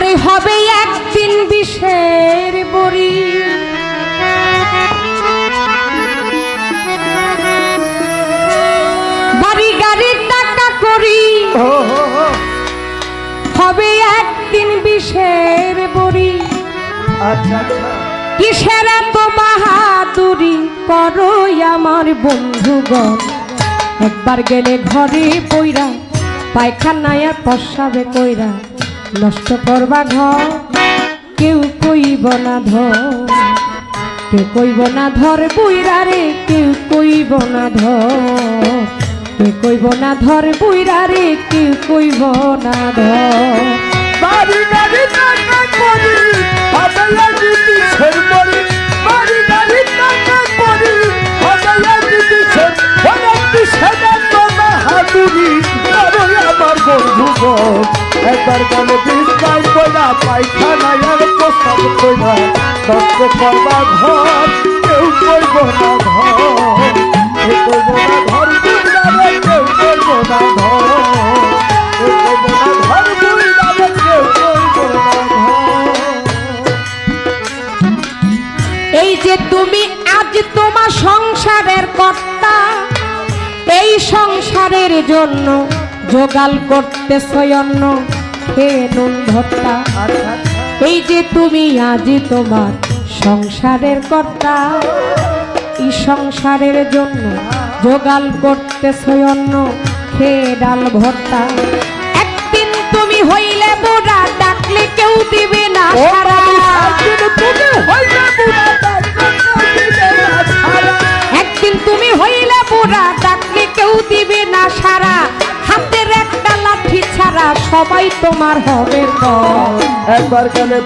আরে হবে একদিন বিষের বড়ি। বাড়ি গাড়ির টাকা করি। হবে একদিন বিষের বড়ি। আচ্ছা আচ্ছা। কিসের এত বাহাদুরি করো আমার বন্ধুগণ। একবার গেলে ঘরে পইরা পায়খানায় আর পশাবে কইরা। নষ্ট করবা ঘর, কেউ কইব না ধর। কেউ কইব না ধর বুইরা রে, কেউ কইব না ধর। কেউ কইব না ধর বুইরা রে, কেউ কইব না ধর। বাড়ি বাড়ি টাকা করি হাজাইয়া দিদি ছেড়বরি বাড়ি। পায়খানায় আর প্রস্তাব কইরা নষ্ট করবা ঘর, কেউ কইব না ঘর। কেউ কইব না ঘর রে কেউ কেউ কইব না ঘর এই যে তুমি আজ তোমার সংসারের কর্তা, এই সংসারের জন্য জোগাল করতে সয়ন্ন খেয়ে নুন আচ্ছা এই যে তুমি আজ তোমার সংসারের কর্তা এই সংসারের জন্য জোগাল করতে সয়ন্ন খেয়ে ডাল ভর্তা। একদিন তুমি হইলে বুড়া ডাকলে কেউ দিবে না সারা। সবাই তোমার হবে। একবার গেলে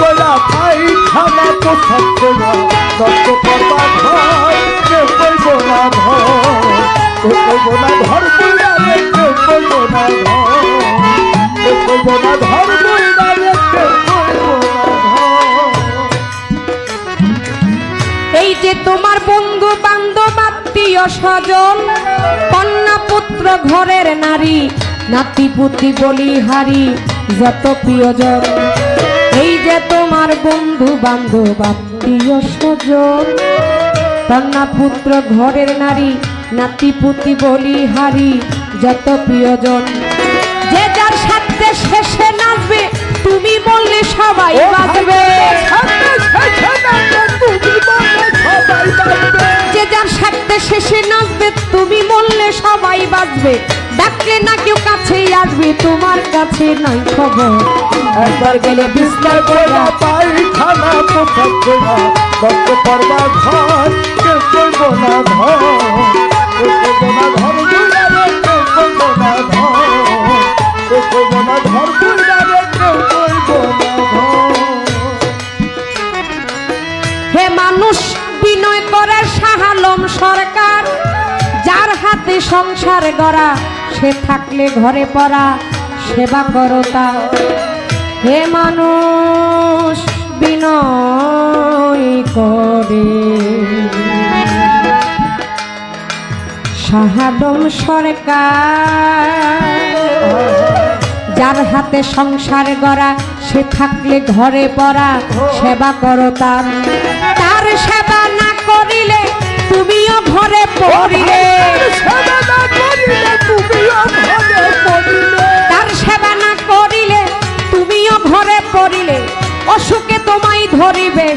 করা ভাই খানা তো থাকবে করবা কেউ কেউ কেউ কেউ কেউ না এই যে তোমার বন্ধু বান্ধব আত্মীয় স্বজন কন্যা পুত্র ঘরের নারী নাতি পুতি বলি হারি যত প্রিয়জন। এই যে তোমার বন্ধু বান্ধব আত্মীয় স্বজন। কন্যা পুত্র ঘরের নারী নাতি পুতি বলি হারি যত প্রিয়জন। যে যার সাথে শেষে নাচবে তুমি বললে সবাই বাঁচবে। যে যার সাথে শেষে নাচবে বললে সবাই বাঁচবে। ডাকলে না কেউ কাছেই আসবে তোমার কাছে নাই খবর। একবার গেলে বিস্তার করা না করবা ঘর কেউ কইব না কেউ না কেউ না কেউ না কেউ না ধর হে মানুষ বিনয় করে শাহালম সরকার সংসার গড়া, সে থাকলে ঘরে পড়া, সেবা করো তার হে মানুষ, বিনয় করে। শাহাদম সরকার, যার হাতে সংসার গড়া, সে থাকলে ঘরে পড়া, সেবা করো তার তার সেবা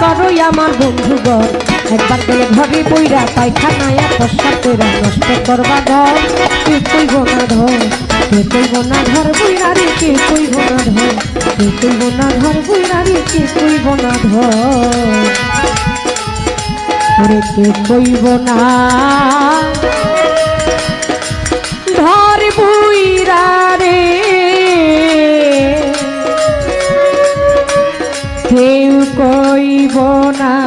করো আমার বন্ধুগণ একবার গেলে ঘরে বইরা পায়খানায় কষ্ট করে নষ্ট করবা ধর কে কইব না ধর কে কইব না ধর বইরা রে, কে কইব না ধর কে কইব না ধর বইরা রে, কে কইব না ধর রে কে কইব না? ধর বুইরা রে। কে জীবনা